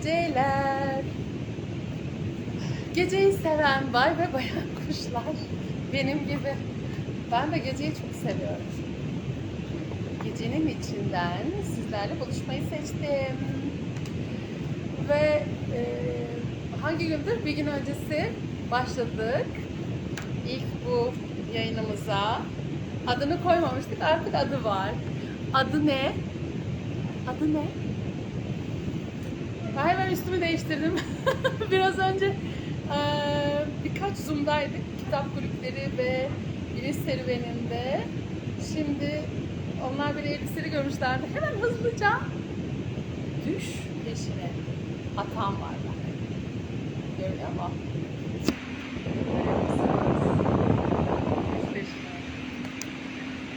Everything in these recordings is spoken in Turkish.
geceler. Geceyi seven bay ve bayan kuşlar. Benim gibi. Ben de geceyi çok seviyorum. Gecenin içinden sizlerle buluşmayı seçtim. Ve e, hangi gündür? Bir gün öncesi başladık. İlk bu yayınımıza. Adını koymamıştık. Artık adı var. Adı ne? Adı ne? Üstümü değiştirdim. Biraz önce eee, birkaç Zoom'daydık. Kitap kulüpleri ve bilinç serüveninde. Şimdi onlar beni elbiseleri görmüşlerdi. Hemen hızlıca düş peşine atan var. Görüyor mu? Düş peşine.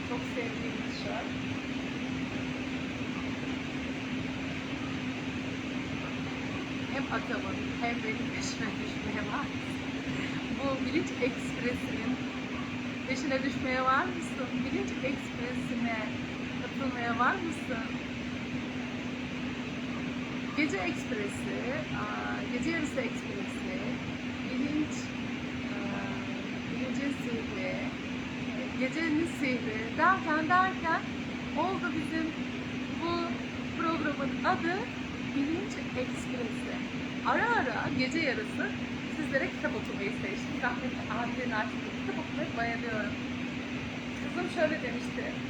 Çok sevdiğim bir tişört. Hem atamın hem benim peşime düşmeye var. Bu bilinç ekspresinin peşine düşmeye var mısın? Bilinç ekspresine katılmaya var mısın? Gece ekspresi, gece yarısı ekspresi, bilinç, bilincin sihri, gecenin sihri derken derken oldu bizim bu programın adı Bilinç Ekspresi. Ara ara gece yarısı sizlere kitap okumayı seçtim. Rahmetli abilerin açtığı kitap okumayı bayılıyorum. Kızım şöyle demişti.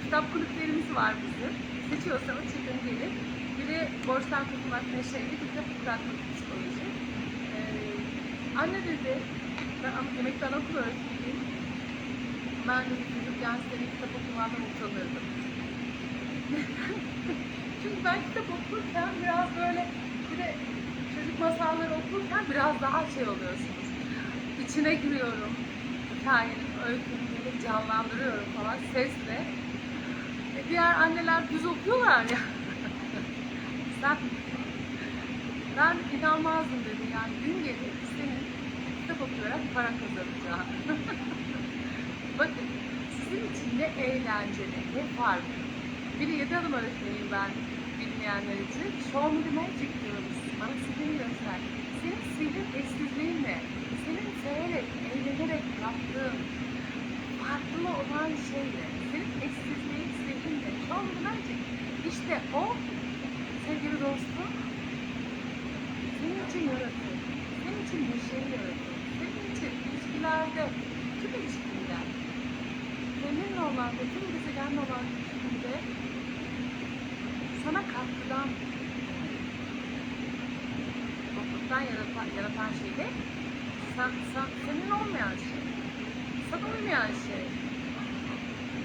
Kitap kulüplerimiz var bizim. Seçiyorsanız çıkın gelin. Biri borçtan kurtulmak neşeyle, bir de bırakmak psikoloji. Ee, anne dedi, ben emekli okul öğretmeniyim. Ben de çocukken senin kitap okumandan utanırdım. Ben kitap okurken biraz böyle bir de çocuk masalları okurken biraz daha şey oluyorsunuz. İçine giriyorum. Hikayenin, öykünün böyle canlandırıyorum falan sesle. E diğer anneler düz okuyorlar ya. Sen, ben inanmazdım dedi yani gün gelir senin kitap okuyarak para kazanacağım. Bakın sizin için ne eğlenceli, ne farklı. Biri yedi adım öğretmeniyim ben bilmeyenler için. Magic diyoruz. Bana sihrini göster. Senin sihrin eşsizliğin ne? Senin severek, eğlenerek yaptığın farklı olan şey ne? Senin eşsizliğin, sihrin ne? Show me the magic. İşte o sevgili dostum senin için yaratıyor. Senin için şey yaratıyor. Senin için ilişkilerde, tüm ilişkilerde seninle olan tüm gezegenle olan topluluktan yaratan, yaratan şey de sen, sen, senin olmayan şey. Sana uymayan şey.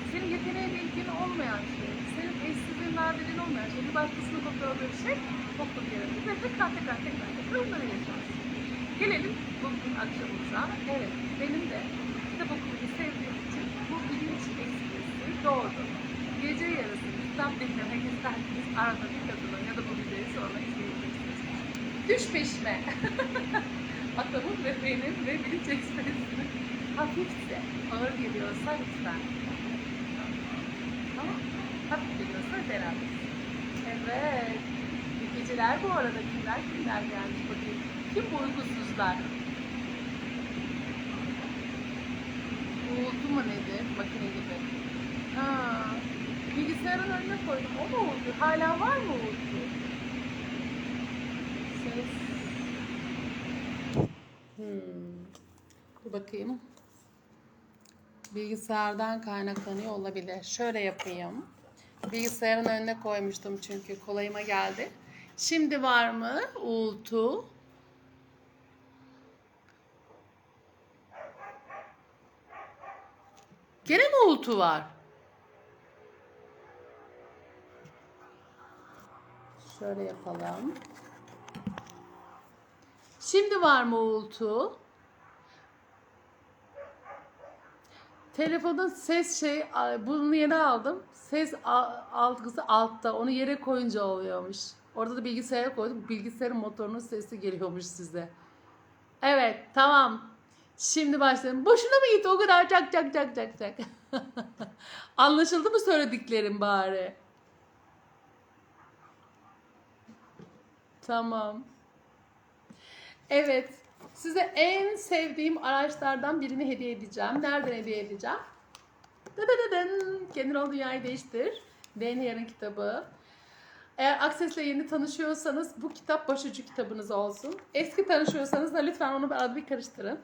Senin yeteneğine ilgili olmayan şey. Senin eşsizliğin, nadirin olmayan şey. Bir başkasının kopyaladığı bir şey topluluk yaratır. Ve tekrar tekrar tekrar tekrar onları yaşarsın. Gelelim bugün akşamımıza. Evet, benim de kitap okumayı sevdiğim için bu bilinç ekspresi doğdu. Kitap dinlemek isterseniz arada bir katılın ya da bu videoyu sonra izleyebilirsiniz. Düş peşime. Atamın ve benim ve bilinç ekspresinin hafifse ağır geliyorsa lütfen. Tamam Hafif geliyorsa beraber. Evet. İyi geceler bu arada kimler kimler gelmiş bakayım. Kim bu uykusuzlar? Uğultu mu nedir? Makine gibi. Bilgisayarın önüne koydum. O mu uğultu? Hala var mı uğultu? Ses. Hmm. Dur bakayım. Bilgisayardan kaynaklanıyor olabilir. Şöyle yapayım. Bilgisayarın önüne koymuştum çünkü kolayıma geldi. Şimdi var mı uğultu? Gene mi uğultu var? Şöyle yapalım. Şimdi var mı uğultu? Telefonun ses şey bunu yeni aldım. Ses algısı altta. Onu yere koyunca oluyormuş. Orada da bilgisayara koydum. Bilgisayarın motorunun sesi geliyormuş size. Evet, tamam. Şimdi başlayalım. Boşuna mı gitti o kadar çak çak çak çak çak. Anlaşıldı mı söylediklerim bari? Tamam. Evet. Size en sevdiğim araçlardan birini hediye edeceğim. Nereden hediye edeceğim? Dıdıdıdın. Kendin dünyayı değiştir. Dan Yarın kitabı. Eğer Access'le yeni tanışıyorsanız bu kitap başucu kitabınız olsun. Eski tanışıyorsanız da lütfen onu arada bir karıştırın.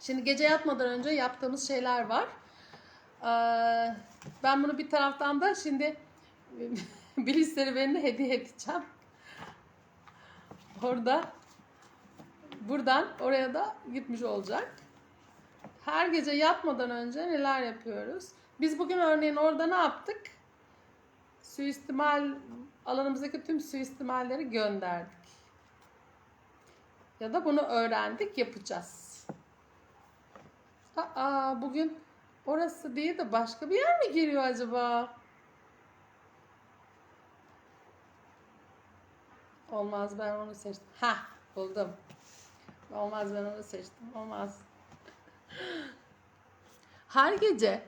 Şimdi gece yatmadan önce yaptığımız şeyler var. Ee, ben bunu bir taraftan da şimdi serüvenine hediye edeceğim. Orada buradan oraya da gitmiş olacak. Her gece yatmadan önce neler yapıyoruz? Biz bugün örneğin orada ne yaptık? Suistimal alanımızdaki tüm suistimalleri gönderdik. Ya da bunu öğrendik, yapacağız. Aa, bugün orası değil de başka bir yer mi giriyor acaba? Olmaz ben onu seçtim. Ha buldum. Olmaz ben onu seçtim. Olmaz. Her gece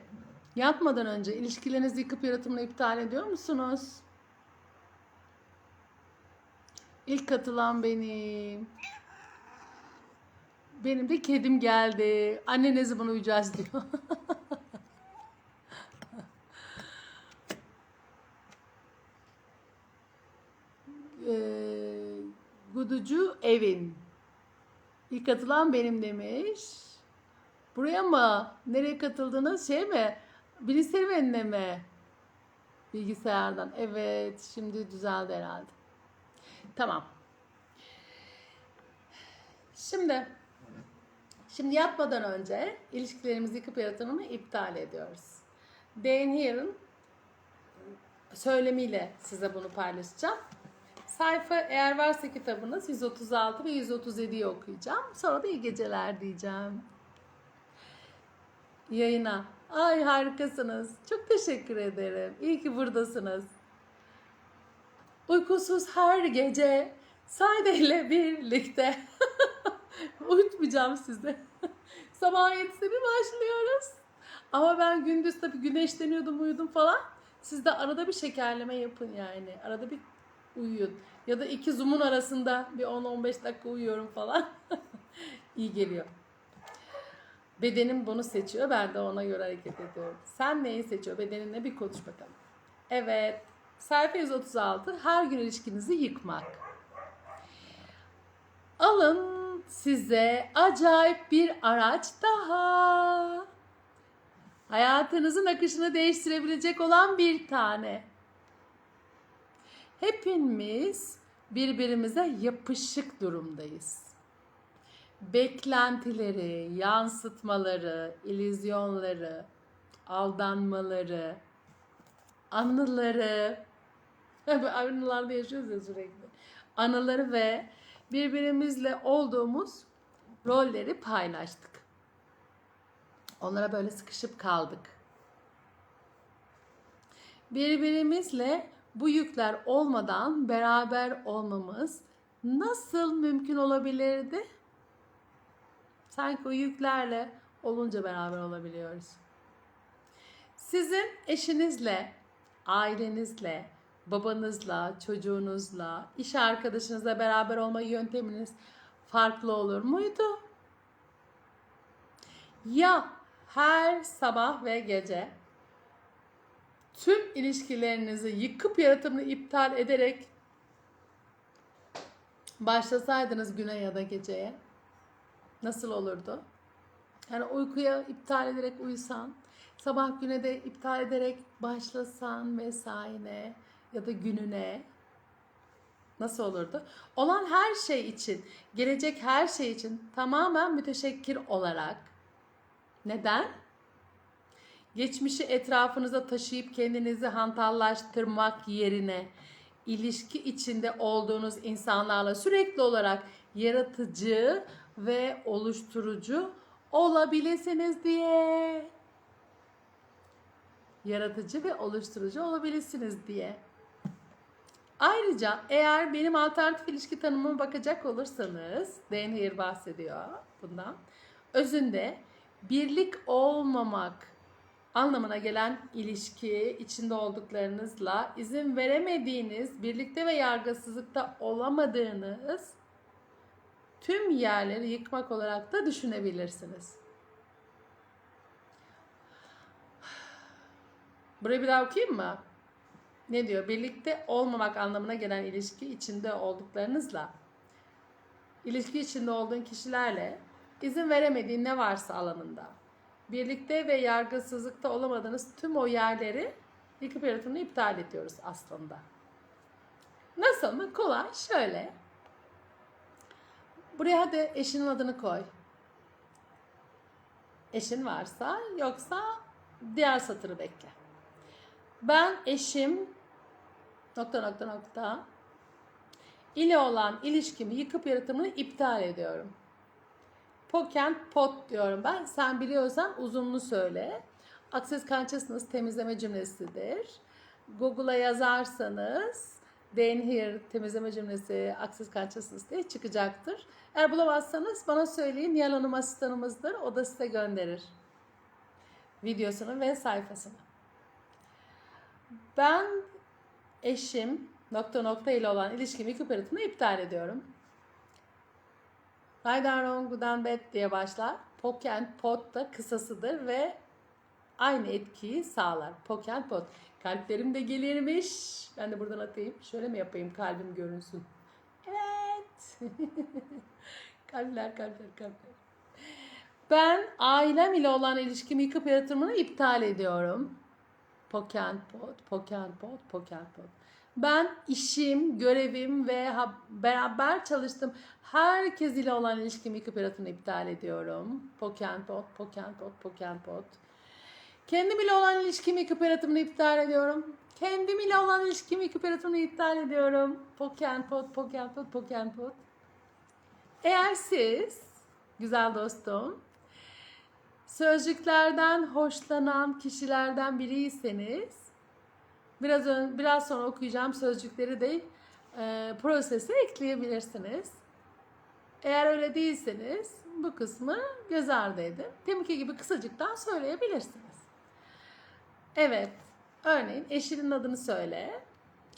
yatmadan önce ilişkilerinizi yıkıp yaratımını iptal ediyor musunuz? İlk katılan benim. Benim de kedim geldi. Anne ne zaman uyuyacağız diyor. Ee, Guducu Evin. İlk katılan benim demiş. Buraya mı? Nereye katıldınız? Şey mi? Bilinç serüvenine mi? Bilgisayardan. Evet. Şimdi düzeldi herhalde. Tamam. Şimdi Şimdi yatmadan önce ilişkilerimizi yıkıp yaratımını iptal ediyoruz. Dan Heer'ın söylemiyle size bunu paylaşacağım. Sayfa eğer varsa kitabınız 136 ve 137'yi okuyacağım. Sonra da iyi geceler diyeceğim. Yayına. Ay harikasınız. Çok teşekkür ederim. İyi ki buradasınız. Uykusuz her gece Sayde ile birlikte. Uyutmayacağım sizi. Sabah 7'de bir başlıyoruz. Ama ben gündüz tabii güneşleniyordum, uyudum falan. Siz de arada bir şekerleme yapın yani. Arada bir uyuyun. Ya da iki zoom'un arasında bir 10-15 dakika uyuyorum falan. İyi geliyor. Bedenim bunu seçiyor. Ben de ona göre hareket ediyorum. Sen neyi seçiyor? Bedeninle bir konuş bakalım. Evet. Sayfa 136. Her gün ilişkinizi yıkmak. Alın size acayip bir araç daha. Hayatınızın akışını değiştirebilecek olan bir tane. Hepimiz birbirimize yapışık durumdayız. Beklentileri, yansıtmaları, illüzyonları, aldanmaları, anıları, anılarda yaşıyoruz ya sürekli. Anıları ve birbirimizle olduğumuz rolleri paylaştık. Onlara böyle sıkışıp kaldık. Birbirimizle bu yükler olmadan beraber olmamız nasıl mümkün olabilirdi? Sanki o yüklerle olunca beraber olabiliyoruz. Sizin eşinizle, ailenizle, babanızla, çocuğunuzla, iş arkadaşınızla beraber olma yönteminiz farklı olur muydu? Ya her sabah ve gece tüm ilişkilerinizi yıkıp yaratımını iptal ederek başlasaydınız güne ya da geceye nasıl olurdu? Yani uykuya iptal ederek uyusan, sabah güne de iptal ederek başlasan mesaine ya da gününe nasıl olurdu? Olan her şey için, gelecek her şey için tamamen müteşekkir olarak. Neden? Geçmişi etrafınıza taşıyıp kendinizi hantallaştırmak yerine ilişki içinde olduğunuz insanlarla sürekli olarak yaratıcı ve oluşturucu olabilirsiniz diye. Yaratıcı ve oluşturucu olabilirsiniz diye. Ayrıca eğer benim alternatif ilişki tanımıma bakacak olursanız, Dan Heer bahsediyor bundan. Özünde birlik olmamak anlamına gelen ilişki içinde olduklarınızla izin veremediğiniz, birlikte ve yargısızlıkta olamadığınız tüm yerleri yıkmak olarak da düşünebilirsiniz. Burayı bir daha okuyayım mı? Ne diyor? Birlikte olmamak anlamına gelen ilişki içinde olduklarınızla, ilişki içinde olduğun kişilerle izin veremediğin ne varsa alanında, birlikte ve yargısızlıkta olamadığınız tüm o yerleri yıkıp yaratımını iptal ediyoruz aslında. Nasıl mı? Kolay. Şöyle. Buraya hadi eşinin adını koy. Eşin varsa yoksa diğer satırı bekle. Ben eşim nokta nokta nokta ile olan ilişkimi yıkıp yaratımını iptal ediyorum. Poken pot diyorum ben. Sen biliyorsan uzunlu söyle. Access Consciousness temizleme cümlesidir. Google'a yazarsanız Den Here temizleme cümlesi Access Consciousness diye çıkacaktır. Eğer bulamazsanız bana söyleyin. Nihal Hanım asistanımızdır. O da size gönderir. Videosunu ve sayfasını. Ben eşim nokta nokta ile olan ilişkimi yaratımını iptal ediyorum. And wrong, good bad diye başlar. And pot da kısasıdır ve aynı etkiyi sağlar. And pot. Kalplerim de gelirmiş. Ben de buradan atayım. Şöyle mi yapayım kalbim görünsün. Evet. kalpler, kalpler, kalpler. Ben ailem ile olan ilişkimi yıkıp yaratımını iptal ediyorum. Poke and pot, and pot, and pot. Ben işim, görevim ve beraber çalıştığım herkes ile olan ilişkimi yıkıp iptal ediyorum. Poke and pot, poke and pot, poke and pot. Kendim ile olan ilişkimi yıkıp iptal ediyorum. Kendim ile olan ilişkimi yıkıp iptal ediyorum. Poke and pot, poke and pot, poke and pot. Eğer siz, güzel dostum, sözcüklerden hoşlanan kişilerden biriyseniz biraz ön, biraz sonra okuyacağım sözcükleri de e, prosese ekleyebilirsiniz. Eğer öyle değilseniz bu kısmı göz ardı edin. Teminki gibi kısacıktan söyleyebilirsiniz. Evet. Örneğin eşinin adını söyle.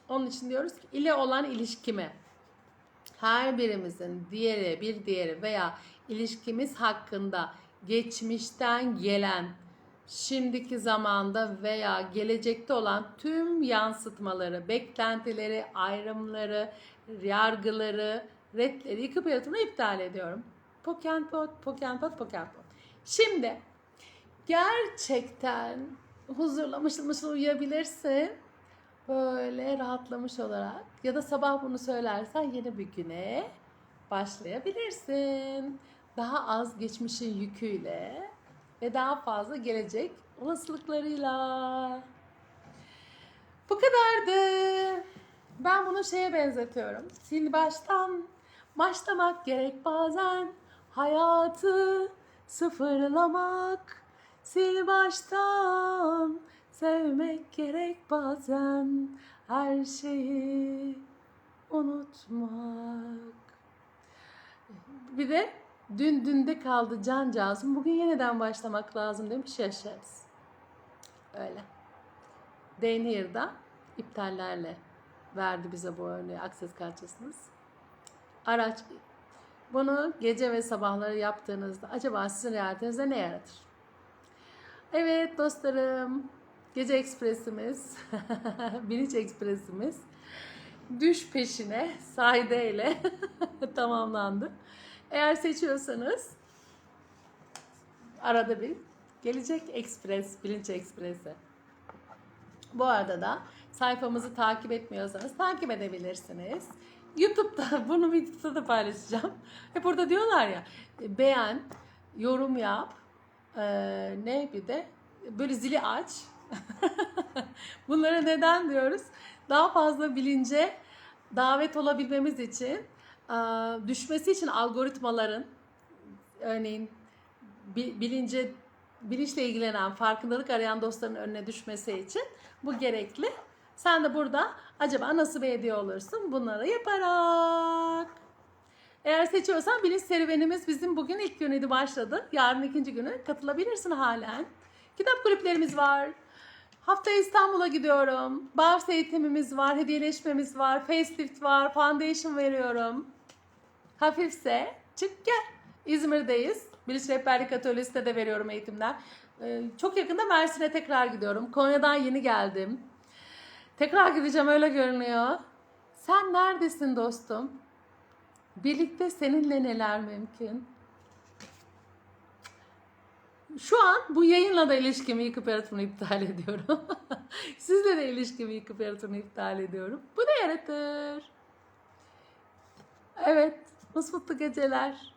Onun için diyoruz ki ile olan ilişkimi. Her birimizin diğeri, bir diğeri veya ilişkimiz hakkında geçmişten gelen, şimdiki zamanda veya gelecekte olan tüm yansıtmaları, beklentileri, ayrımları, yargıları, redleri yıkıp yaratımını iptal ediyorum. Pokenpot, Pokenpot, Pokenpot. Şimdi gerçekten huzurla mışıl mışıl uyuyabilirsin. Böyle rahatlamış olarak ya da sabah bunu söylersen yeni bir güne başlayabilirsin. Daha az geçmişin yüküyle ve daha fazla gelecek olasılıklarıyla. Bu kadardı. Ben bunu şeye benzetiyorum. Sil baştan başlamak gerek bazen. Hayatı sıfırlamak. Sil baştan sevmek gerek bazen. Her şeyi unutmak. Bir de dün dünde kaldı cancağızım. Bugün yeniden başlamak lazım demiş yaşarız. Öyle. Denir'da iptallerle verdi bize bu örneği Access Consciousness. Araç bunu gece ve sabahları yaptığınızda acaba sizin realitenize ne yaratır? Evet dostlarım, gece ekspresimiz, bilinç ekspresimiz düş peşine Sayde ile tamamlandı. Eğer seçiyorsanız arada bir gelecek ekspres, bilinç ekspresi. Bu arada da sayfamızı takip etmiyorsanız takip edebilirsiniz. YouTube'da bunu videoda da paylaşacağım. Hep burada diyorlar ya beğen, yorum yap, ee, ne bir de böyle zili aç. Bunlara neden diyoruz? Daha fazla bilince davet olabilmemiz için e, düşmesi için algoritmaların örneğin bi- bilince bilinçle ilgilenen, farkındalık arayan dostların önüne düşmesi için bu gerekli. Sen de burada acaba nasıl bir hediye olursun bunları yaparak. Eğer seçiyorsan bilinç serüvenimiz bizim bugün ilk günüydü başladı. Yarın ikinci günü katılabilirsin halen. Kitap kulüplerimiz var. Haftaya İstanbul'a gidiyorum. Bars eğitimimiz var, hediyeleşmemiz var, facelift var, foundation veriyorum. Hafifse çık gel. İzmir'deyiz. Bilinç Rehberlik Atölyesi'nde de veriyorum eğitimler. Ee, çok yakında Mersin'e tekrar gidiyorum. Konya'dan yeni geldim. Tekrar gideceğim öyle görünüyor. Sen neredesin dostum? Birlikte seninle neler mümkün? Şu an bu yayınla da ilişkimi yıkıp yaratımını iptal ediyorum. Sizle de ilişkimi yıkıp yaratımını iptal ediyorum. Bu ne yaratır? Evet, mutlu geceler.